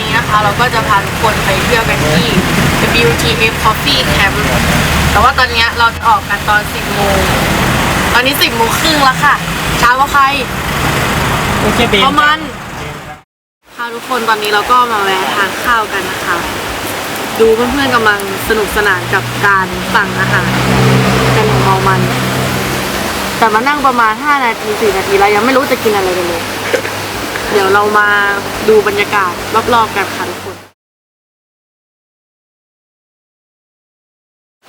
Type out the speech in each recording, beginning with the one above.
ค่ะวันนี้นะคะ เราก็จะพาทุกคนไปเที่ยวกันที่ WTF Coffee Camp แต่ว่าตอนเนี้ยเราจะออกกันตอน 10 โมง ตอนนี้ 10 โมงครึ่งแล้วค่ะเช้ากว่าใครโอเคเบนเพราะมัน ค่ะทุกคนตอนนี้เราก็มาแวะทานข้าวกันนะคะ ดูเพื่อนๆกำลังสนุกสนานกับการสั่งอาหารกันอย่างเมามัน แต่มานั่งประมาณ 5 นาที 4 นาทีแล้วยังไม่รู้จะกินอะไรกันเลย เดี๋ยวเรามาดูบรรยากาศรอบๆกันค่ะทุกคน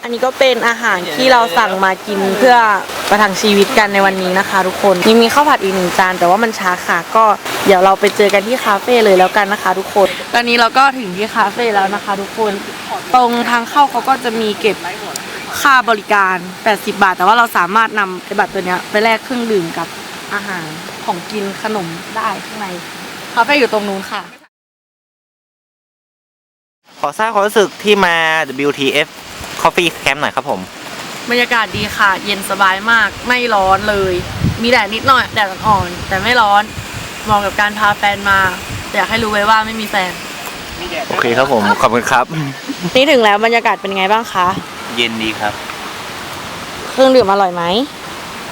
อันนี้ก็เป็นอาหารที่เราสั่งมากินเพื่อประทังชีวิตกันในวันนี้นะคะ ทุกคนยังมีข้าวผัดอีกหนึ่งจาน แต่ว่ามันช้าค่ะก็เดี๋ยวเราไปเจอกันที่คาเฟ่เลยแล้วกันนะคะ ทุกคน ตอนนี้เราก็ถึงที่คาเฟ่แล้วนะคะ ทุกคนตรงทางเข้าเขาก็จะมีเก็บค่าบริการ 80 บาท แต่ว่าเราสามารถนำไอ้บัตรตัวเนี้ยไปแลกเครื่องดื่มกับ อาหารของกินขนมได้ข้างในคาเฟ่อยู่ตรงนู้นค่ะ ขอทราบความรู้สึกที่มา WTF Coffee Camp หน่อยครับผม บรรยากาศดีค่ะ เย็นสบายมากไม่ร้อนเลย มีแดดนิดหน่อยแดดอ่อนๆแต่ไม่ร้อนเหมาะกับการพาแฟนมา แต่อยากให้รู้ไว้ว่าไม่มีแฟน โอเคครับผม ขอบคุณครับ นี่ถึงแล้วบรรยากาศเป็นไงบ้างคะ เย็นดีครับ เครื่องดื่มอร่อยไหม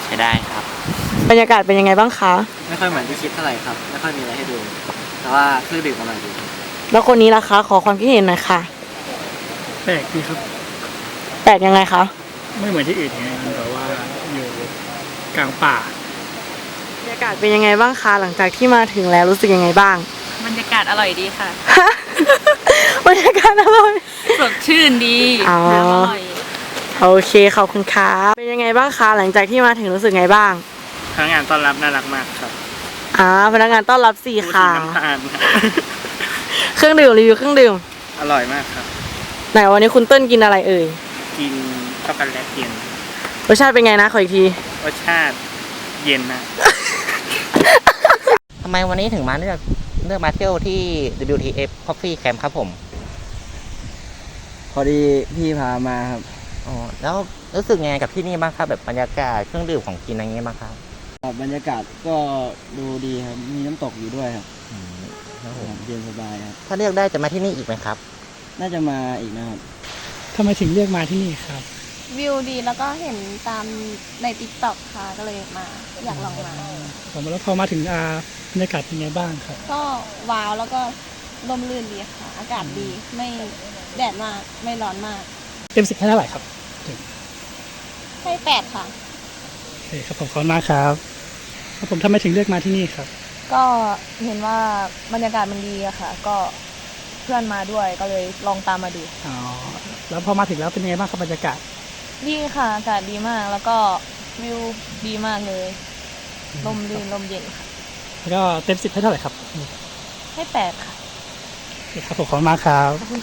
ใช้ได้ครับ บรรยากาศเป็นยังไงบ้างคะ ไม่ค่อยเหมือนที่คิดเท่าไหร่ครับ ไม่ค่อยมีอะไรให้ดู แต่ว่าเครื่องดื่มอร่อยดีแล้วคนนี้ล่ะคะ ขอความคิดเห็นหน่อยค่ะ แปลกดีครับ แปลกยังไงคะ ไม่เหมือนที่อื่นไงมันแบบว่าอยู่กลางป่า บรรยากาศเป็นยังไงบ้างคะ หลังจากที่มาถึงแล้วรู้สึกยังไงบ้าง บรรยากาศอร่อยดีค่ะ บรรยากาศอร่อย สดชื่นดีอ๋อ น้ำอร่อย โอเคขอบคุณค่ะเป็นยังไงบ้างคะ หลังจากที่มาถึงรู้สึกไงบ้าง พนักงานต้อนรับน่ารักมากครับอ่าพนักงานต้อนรับสี่ผู้ค่ะที่น้ำตาลเครื่องดื่มรีวิวเครื่องดื่มอร่อยมากครับ ไหนวันนี้คุณเติ้ลกินอะไรเอ่ยกินช็อกโกแลตเย็นรสชาติเป็นไงนะขออีกที รสชาติเย็นนะ ทำไมวันนี้ถึงมาเลือกเลือกมาเที่ยวที่ WTF Coffee Camp ครับผม พอดีพี่พามาครับ อ๋อ แล้วรู้สึกไงกับที่นี่บ้างครับ แบบบรรยากาศเครื่องดื่มของกินอะไรเงี้ยบ้างครับ บรรยากาศก็ดูดีครับ มีน้ำตกอยู่ด้วยครับอืมครับผมเย็นสบายครับ ถ้าเลือกได้จะมาที่นี่อีกไหมครับ น่าจะมาอีกนะครับทำไมถึงเลือกมาที่นี่ครับ วิวดีแล้วก็เห็นตามในติ๊กต็อกค่ะก็เลยมาอยากลองมาผมแล้วพอมาถึงอาบรรยากาศเป็นไงบ้างครับ ก็ว้าวแล้วก็ลมลื่นดีค่ะ อากาศดีไม่แดดมากไม่ร้อนมาก เต็มสิบให้เท่าไหร่ครับให้แปดค่ะโอเคครับผมขอบคุณมากครับ แล้วผมทำไมถึงเลือกมาที่นี่ครับ ก็เห็นว่าบรรยากาศมันดีอะค่ะ ก็เพื่อนมาด้วยก็เลยลองตามมาดูอ๋อแล้วพอมาถึงแล้วเป็นยังไงบ้างครับบรรยากาศดีค่ะอากาศดีมากแล้วก็วิวดีมากเลยลมลื่นลมเย็นค่ะแล้วก็เต็มสิบให้เท่าไหร่ครับ ให้แปดค่ะโอเคครับผมขอบคุณมากครับ